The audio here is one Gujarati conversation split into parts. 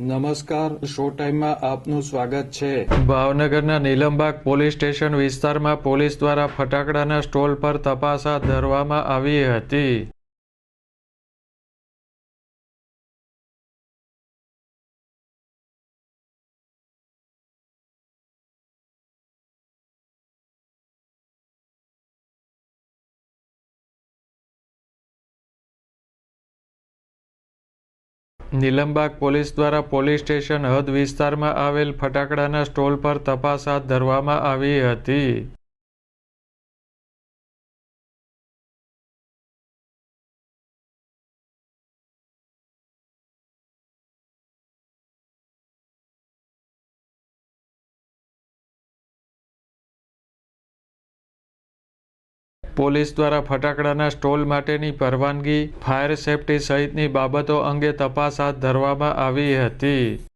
નમસ્કાર, શો ટાઈમમાં આપનું સ્વાગત છે. ભાવનગરના નીલમબાગ પોલીસ સ્ટેશન વિસ્તારમાં પોલીસ દ્વારા ફટાકડાના સ્ટોલ પર તપાસ હાથ ધરવામાં આવી હતી. નીલમબાગ પોલીસ દ્વારા પોલીસ સ્ટેશન હદ વિસ્તારમાં આવેલ ફટાકડાના સ્ટોલ પર તપાસ હાથ ધરવામાં આવી હતી. પોલીસ દ્વારા ફટાકડાના સ્ટોલ માટેની પરવાનગી, ફાયર સેફટી સહિતની બાબતો અંગે તપાસ હાથ ધરવામાં આવી હતી.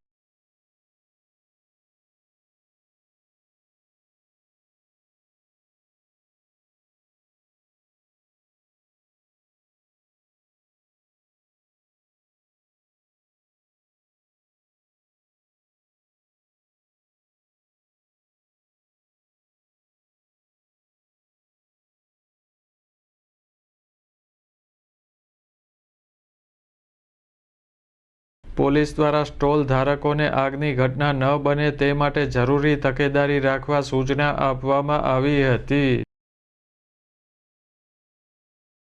પોલીસ દ્વારા સ્ટોલ ધારકોને આગની ઘટના ન બને તે માટે જરૂરી તકેદારી રાખવા સૂચના આપવામાં આવી હતી.